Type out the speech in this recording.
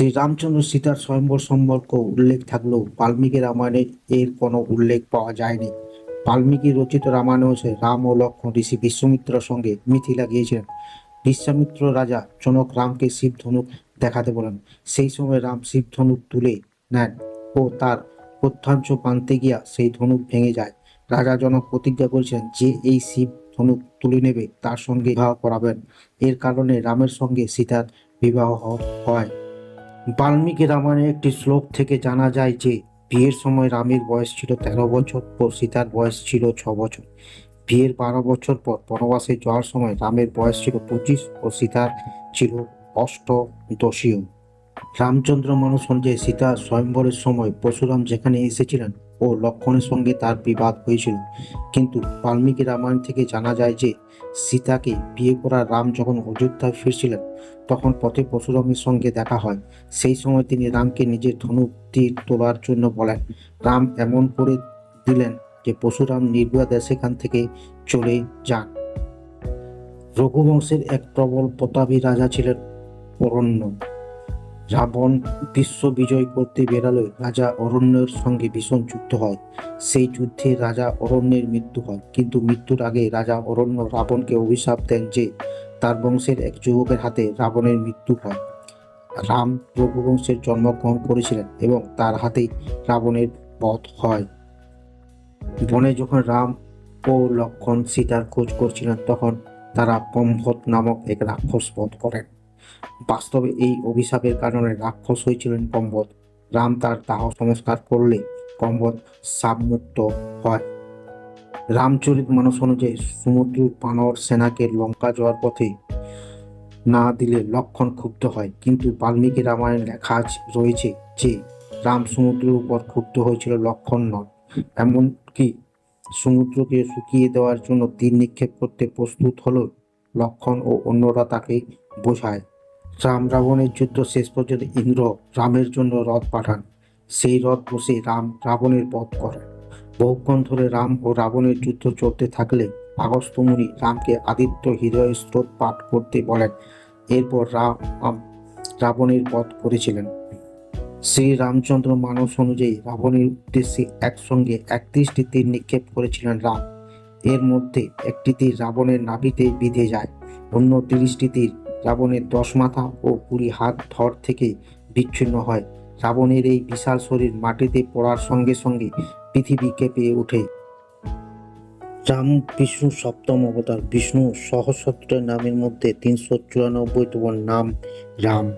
শ্রীরামচন্দ্র সীতার স্বয়ম্বর সম্পর্ক উল্লেখ থাকলেও বাল্মীকি রামায়ণে এর কোনো উল্লেখ পাওয়া যায়নি। বাল্মীকি রচিত রামায়ণে হচ্ছে রাম ও লক্ষ্মণ ঋষি বিশ্বমিত্রর সঙ্গে মিথিলা গিয়েছিলেন বিশ্বামিত্র রাজা জনক রামকে শিব ধনুক দেখাতে বলেন। সেই সময় রাম শিব ধনুক তুলে নেন ও তার প্রত্যাঞ্চ বানতে গিয়া সেই ধনুক ভেঙে যায়। রাজা জনক প্রতিজ্ঞা করেছেন যে এই শিব ধনুক তুলে নেবে, তার সঙ্গে বিবাহ করাবেন। এর কারণে রামের সঙ্গে সীতার বিবাহ হয়। বাল্মীকি রামায়ণের একটি শ্লোক থেকে জানা যায় যে, বিয়ের সময় রামের বয়স ছিল তেরো বছর ও সীতার বয়স ছিল ছ বছর। বিয়ের বারো বছর পর বনবাসে যাওয়ার সময় রামের বয়স ছিল পঁচিশ ও সীতার ছিল অষ্ট দশীয় রামচন্দ্র মানুষ অনুযায়ী সীতা স্বয়ম্বরের সময় পরশুরাম যেখানে এসেছিলেন ও লক্ষণের সঙ্গে তার বিবাদ হয়েছিল। কিন্তু বাল্মীকি রামায়ণ থেকে জানা যায় যে, সীতাকে বিয়ে করার রাম যখন অযোধ্যায় ফিরছিলেন, তখন পথে পরশুরামের সঙ্গে দেখা হয়। সেই সময় তিনি রামকে নিজের ধনুক তীর তোলার জন্য বলেন। রাম এমন করে দিলেন যে, পরশুরাম নির্বাদে সেখান থেকে চলে যান। রঘুবংশের এক প্রবল প্রতাপী রাজা ছিলেন অরণ্য। রাবণ বিশ্ব বিজয় করতে বেরালে রাজা অরণ্যের সঙ্গে ভীষণ যুদ্ধ হয়। সেই যুদ্ধে রাজা অরণ্যের মৃত্যু হয়। কিন্তু মৃত্যুর আগে রাজা অরণ্য রাবণকে অভিশাপ দেন যে তার বংশের এক যুবকের হাতে রাবণের মৃত্যু হয়। রাম রঘুবংশের জন্মগ্রহণ করেছিলেন এবং তার হাতেই রাবণের বধ হয়। বনে যখন রাম ও লক্ষণ সীতার খোঁজ করছিলেন, তখন তারা পম্ভত নামক এক রাক্ষস বধ করেন। বাস্তবে এই অভিশাপের কারণে রাক্ষস হয়েছিলেন কম্বত রাম তার দাহ সংস্কার করলে কম্বত সাপমুক্ত হয়। রামচরিত মানুষ অনুযায়ী সমুদ্র পানর সেনাকে লঙ্কা যাওয়ার পথে না দিলে লক্ষণ ক্ষুব্ধ হয়। কিন্তু বাল্মীকি রামায়ণ লেখা রয়েছে যে, রাম সমুদ্রের উপর ক্ষুব্ধ হয়েছিল লক্ষণ নয় এমনকি সমুদ্রকে শুকিয়ে দেওয়ার জন্য তীর নিক্ষেপ করতে প্রস্তুত হলো লক্ষণ ও অন্যরা তাকে বোঝায়। রাম রাবণের যুদ্ধ শেষ পর্যন্ত ইন্দ্র রামের জন্য রথ পাঠান। সেই রথ বসে রাম রাবণের বধ করেন। বহুক্ষণ ধরে রাম ও রাবণের যুদ্ধ চলতে থাকলে আগস্ত মুনি রামকে আদিত্য হৃদয় স্রোত পাঠ করতে বলেন। এরপর রাম রাবণের পথ করেছিলেন। শ্রী রামচন্দ্র মানস অনুযায়ী রাবণের উদ্দেশ্যে একসঙ্গে একত্রিশটি তীর নিক্ষেপ করেছিলেন রাম। এর মধ্যে একটি তীর রাবণের নাভিতে বিঁধে যায়, অন্য তিরিশটি তীর রাবণের দশ মাথা ও কুড়ি হাত ধর থেকে বিচ্ছিন্ন হয়। রাবণের এই বিশাল শরীর মাটিতে পড়ার সঙ্গে সঙ্গে পৃথিবী কেঁপে ওঠে। রাম, বিষ্ণু, সপ্তম অবতার। বিষ্ণু সহস্র নামের মধ্যে তিনশো চুরানব্বইতম নাম রাম।